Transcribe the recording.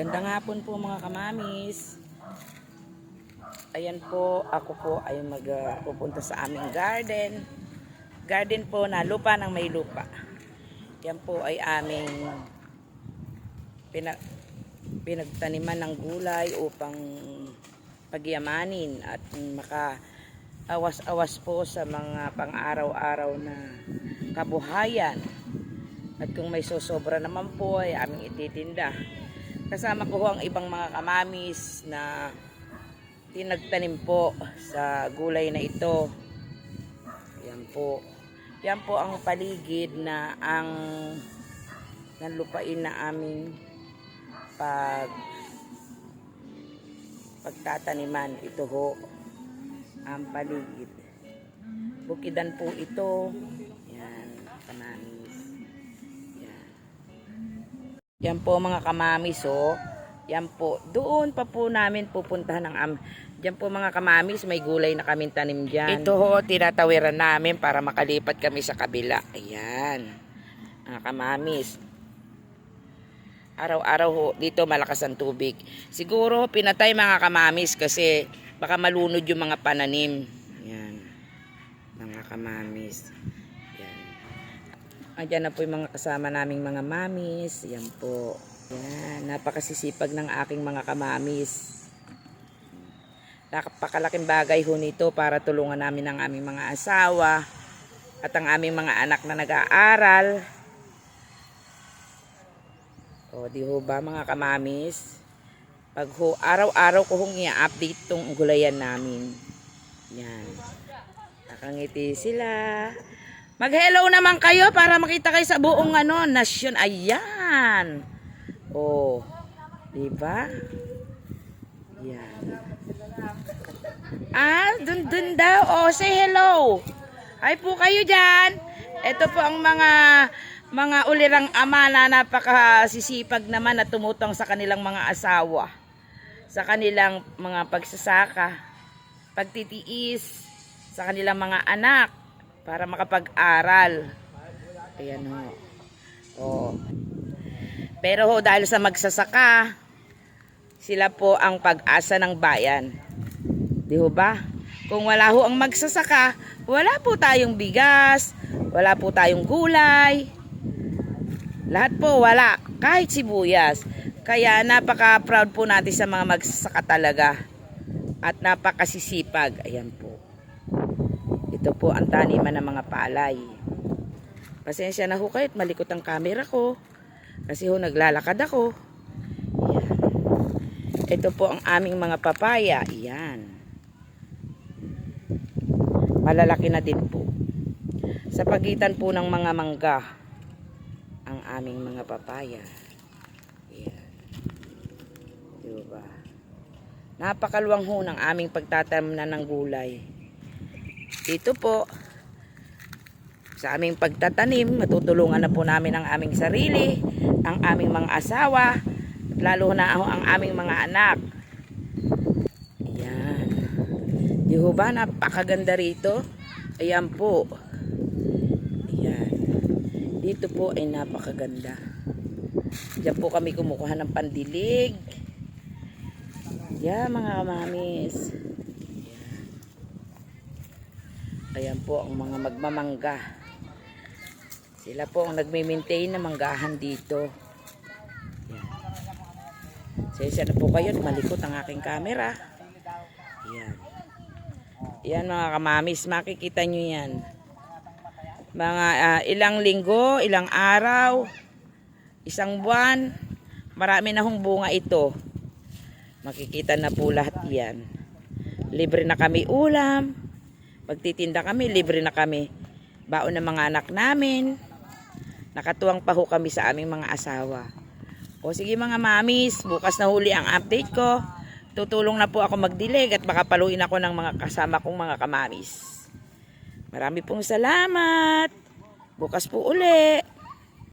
Magandang hapon po mga kamamis. Ayan po, ako po ay magpupunta sa aming garden. Garden po na lupa ng may lupa. Yan po ay aming pina, pinagtaniman ng gulay upang pagyamanin at maka awas-awas po sa mga pang-araw-araw na kabuhayan. At kung may sosobra naman po ay aming ititinda. Kasama ko ang ibang mga kamamis na tinagtanim po sa gulay na ito. Yan po. Yan po ang paligid na ang ng lupain na aming pag pagtataniman. Ito ho ang paligid. Bukidan po ito. Yan, kamamis. Yan po mga kamamis oh. Yan po. Doon pa po namin pupuntahan ng am. Diyan po mga kamamis, may gulay na kaming tanim dyan. Ito ho, tinatawiran namin para makalipat kami sa kabila. Ayan. Mga kamamis. Araw-araw ho, dito malakas ang tubig. Siguro pinatay mga kamamis kasi baka malunod yung mga pananim. Yan. Mga kamamis. Yan. Ayan na po yung mga kasama naming mga mamis. Yan po. Yan. Napakasisipag ng aking mga kamamis. Napakalaking bagay ho nito para tulungan namin ang aming mga asawa at ang aming mga anak na nag-aaral. O, di ho ba mga kamamis? Pag ho, araw-araw ko hong i-update tong gulayan namin. Yan. Nakangiti sila. Mag-hello naman kayo para makita kayo sa buong ano, nasyon. Ayan. Oh. Di ba? Ah, dun dun daw. Oh, say hello. Hi po kayo dyan. Ito po ang mga mga ulirang ama na napakasisipag naman na tumutong sa kanilang mga asawa. Sa kanilang mga pagsasaka, pagtitiis, sa kanilang mga anak para makapag-aral. Ayan ho. Oh. Pero ho, dahil sa magsasaka, sila po ang pag-asa ng bayan. Di ho ba? Kung wala ho ang magsasaka, wala po tayong bigas, wala po tayong gulay. Lahat po wala, kahit sibuyas. Kaya napaka-proud po natin sa mga magsasaka talaga. At napakasisipag. Ayan po. Ito po ang taniman ng mga palay. Pasensya na ho kayo at malikot ang camera ko. Kasi ho naglalakad ako. Ayan. Ito po ang aming mga papaya. Ayan. Malalaki na din po. Sa pagitan po ng mga mangga ang aming mga papaya. Ayan. Diba? Napakaluwang ho ng aming pagtatanim na ng gulay. Dito po, sa aming pagtatanim, matutulungan na po namin ang aming sarili, ang aming mga asawa, at lalo na ang aming mga anak. Ayan. Di ho ba napakaganda rito? Ayan po. Ayan. Dito po ay napakaganda. Diyan po kami kumukuha ng pandilig. Yan mga kamamis. Ayan po ang mga magmamangga. Sila po ang nagme-maintain ng manggahan dito. Yan. Sensya na po kayo, malikot ang aking camera. Yan. Yan mga kamamis, makikita nyo yan. Mga ah, ilang linggo, ilang araw, isang buwan, marami na hong bunga ito. Makikita na po lahat yan. Libre na kami ulam. Pagtitinda kami, libre na kami. Baon ng mga anak namin. Nakatuwang pa ho kami sa aming mga asawa. O sige mga mamis, bukas na huli ang update ko. Tutulong na po ako magdilig at makapaluin ako ng mga kasama kong mga kamamis. Marami pong salamat. Bukas po uli.